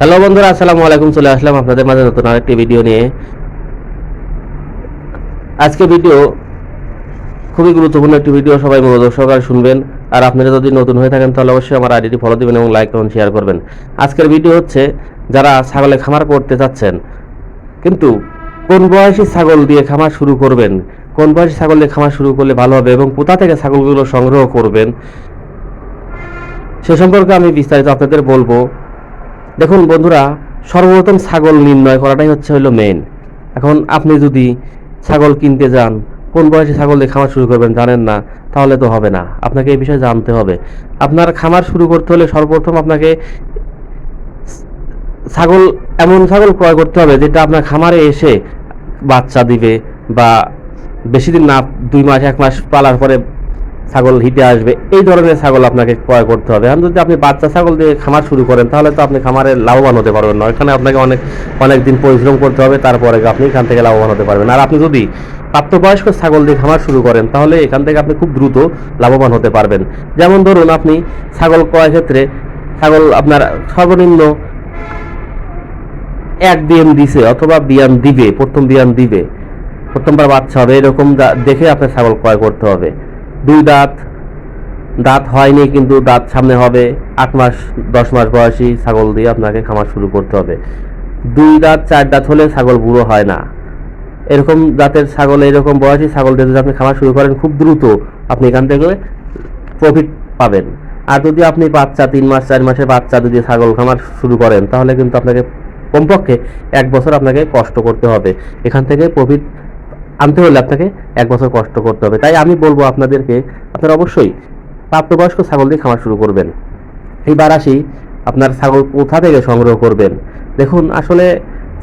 Hello বন্ধুরা, আসসালামু আলাইকুম, চলে আসলাম আপনাদের মাঝে নতুন আরেকটি ভিডিও নিয়ে। আজকে ভিডিও খুবই গুরুত্বপূর্ণ একটি ভিডিও, সবাই মনোযোগ সহকারে শুনবেন। আর আপনারা যদি নতুন হয়ে থাকেন, তাহলে অবশ্যই আমার আইডিটি ফলো দিবেন এবং লাইক এবং শেয়ার করবেন। আজকের ভিডিও হচ্ছে, যারা ছাগলে খামার করতে চাচ্ছেন, কিন্তু কোন বয়সী ছাগল দিয়ে খামার শুরু করবেন? কোন বয়সী ছাগল দিয়ে খামার শুরু করলে ভালো হবে এবং কোথা থেকে ছাগলগুলো সংগ্রহ করবেন? সে সম্পর্কে আমি বিস্তারিত আপনাদের বলব। দেখুন বন্ধুরা, সর্বপ্রথম ছাগল নির্ণয় করাটাই হচ্ছে হলো মেইন এখন আপনি যদি ছাগল কিনতে যান, কোন বয়সে ছাগল দিয়ে খামার শুরু করবেন জানেন না, তাহলে তো হবে না। আপনাকে এই বিষয়ে জানতে হবে। আপনার খামার শুরু করতে হলে সর্বপ্রথম আপনাকে ছাগল, এমন ছাগল ক্রয় করতে হবে যেটা আপনার খামারে এসে বাচ্চা দিবে বা বেশি দিন না, দুই মাস, এক মাস পালার পরে ছাগল হিটে আসবে। এই ধরনের ছাগল আপনাকে ক্রয় করতে হবে। এখন যদি আপনি বাচ্চা ছাগল দিয়ে খামার শুরু করেন, তাহলে তো আপনি খামারে লাভবান হতে পারবেন না। এখানে আপনাকে অনেক অনেক দিন পরিশ্রম করতে হবে, তারপরে আপনি এখান থেকে লাভবান হতে পারবেন। আর আপনি যদি প্রাপ্তবয়স্ক ছাগল দিয়ে খামার শুরু করেন, তাহলে এখান থেকে আপনি খুব দ্রুত লাভবান হতে পারবেন। যেমন ধরুন, আপনি ছাগল ক্রয় ক্ষেত্রে ছাগল আপনার সর্বনিম্ন এক বিয়ান দিছে অথবা বিয়ান দিবে, প্রথম বিয়ান দিবে। প্রথমবার বাচ্চা হবে, এরকম দেখে আপনার ছাগল ক্রয় করতে হবে। দুই দাঁত দাঁত হয়নি কিন্তু দাঁত সামনে হবে। আট মাস, দশ মাস বয়সী ছাগল দিয়ে আপনাকে খামার শুরু করতে হবে। দুই দাঁত, চার দাঁত হলে ছাগল বুড়ো হয় না। এরকম জাতের ছাগল, এরকম বয়সী ছাগল দিয়ে যদি আপনি খামার শুরু করেন, খুব দ্রুত আপনি এখান থেকে প্রফিট পাবেন। আর যদি আপনি বাচ্চা, তিন মাস, চার মাসের বাচ্চা যদি ছাগল খামার শুরু করেন, তাহলে কিন্তু আপনাকে কমপক্ষে এক বছর আপনাকে কষ্ট করতে হবে। এখান থেকে প্রফিট আনতে হলে আপনাকে এক বছর কষ্ট করতে হবে। তাই আমি বলব আপনাদেরকে, আপনারা অবশ্যই প্রাপ্তবয়স্ক ছাগল দিয়ে খামার শুরু করবেন। এইবার আসি আপনার ছাগল কোথা থেকে সংগ্রহ করবেন। দেখুন, আসলে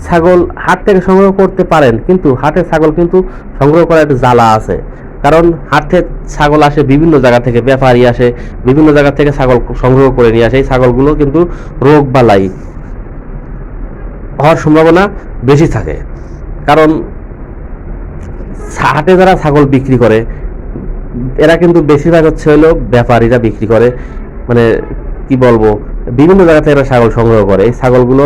ছাগল হাট থেকে সংগ্রহ করতে পারেন, কিন্তু হাটে ছাগল কিন্তু সংগ্রহ করার একটা জ্বালা আছে। কারণ হাটে ছাগল আসে বিভিন্ন জায়গা থেকে, ব্যাপারী আসে, বিভিন্ন জায়গা থেকে ছাগল সংগ্রহ করে নিয়ে আসে। এই ছাগলগুলো কিন্তু রোগ বালাই হওয়ার সম্ভাবনা বেশি থাকে। কারণ হাটে যারা ছাগল বিক্রি করে, এরা কিন্তু বেশিরভাগ হচ্ছে হলো ব্যাপারীরা বিক্রি করে। মানে কি বলব, বিভিন্ন জায়গা থেকে এরা ছাগল সংগ্রহ করে। এই ছাগলগুলো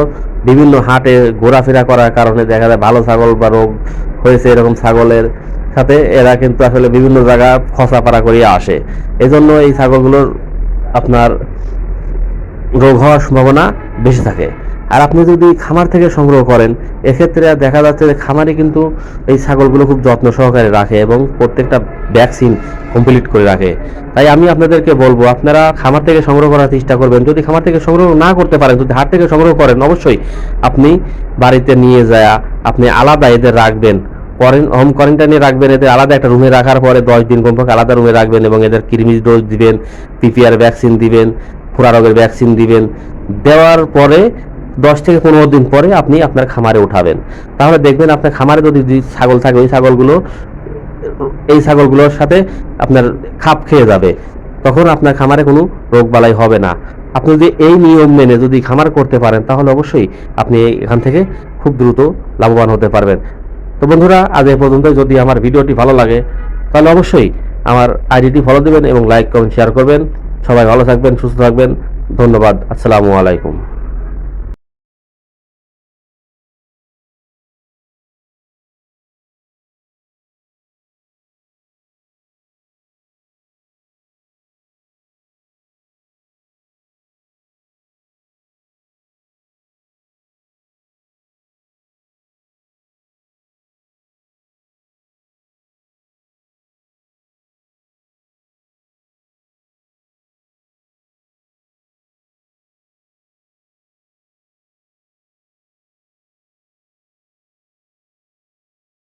বিভিন্ন হাটে ঘোরাফেরা করার কারণে দেখা যায় ভালো ছাগল বা রোগ হয়েছে এরকম ছাগলের সাথে, এরা কিন্তু আসলে বিভিন্ন জায়গা খসাপাড়া করিয়ে আসে। এজন্য এই ছাগলগুলোর আপনার রোগ হওয়ার সম্ভাবনা বেশি থাকে। আর আপনি যদি খামার থেকে সংগ্রহ করেন, এক্ষেত্রে দেখা যাচ্ছে যে খামারে কিন্তু এই ছাগলগুলো খুব যত্ন সহকারে রাখে এবং প্রত্যেকটা ভ্যাকসিন কমপ্লিট করে রাখে। তাই আমি আপনাদেরকে বলব, আপনারা খামার থেকে সংগ্রহ করার চেষ্টা করবেন। যদি খামার থেকে সংগ্রহ না করতে পারেন, যদি হাট থেকে সংগ্রহ করেন, অবশ্যই আপনি বাড়িতে নিয়ে যায় আপনি আলাদা এদের রাখবেন। হোম কোয়ারেন্টাইনে রাখবেন এদের, আলাদা একটা রুমে রাখার পরে দশ দিন কমপক্ষে আলাদা রুমে রাখবেন এবং এদের কৃমি ডোজ দিবেন পিপিআর ভ্যাকসিন দিবেন ফোড়া রোগের ভ্যাকসিন দিবেন। দেওয়ার পরে দশ থেকে পনেরো দিন পরে আপনি আপনার খামারে উঠাবেন। তাহলে দেখবেন আপনার খামারে যদি ছাগল থাকে, ওই ছাগলগুলো, এই ছাগলগুলোর সাথে আপনার খাপ খেয়ে যাবে। তখন আপনার খামারে কোনো রোগ বালাই হবে না। আপনি যদি এই নিয়ম মেনে যদি খামার করতে পারেন, তাহলে অবশ্যই আপনি এখান থেকে খুব দ্রুত লাভবান হতে পারবেন। তো বন্ধুরা, আজ এ পর্যন্ত। যদি আমার ভিডিওটি ভালো লাগে, তাহলে অবশ্যই আমার আইডিটি ফলো দেবেন এবং লাইক, কমেন্ট, শেয়ার করবেন। সবাই ভালো থাকবেন, সুস্থ থাকবেন। ধন্যবাদ। আসসালামু আলাইকুম।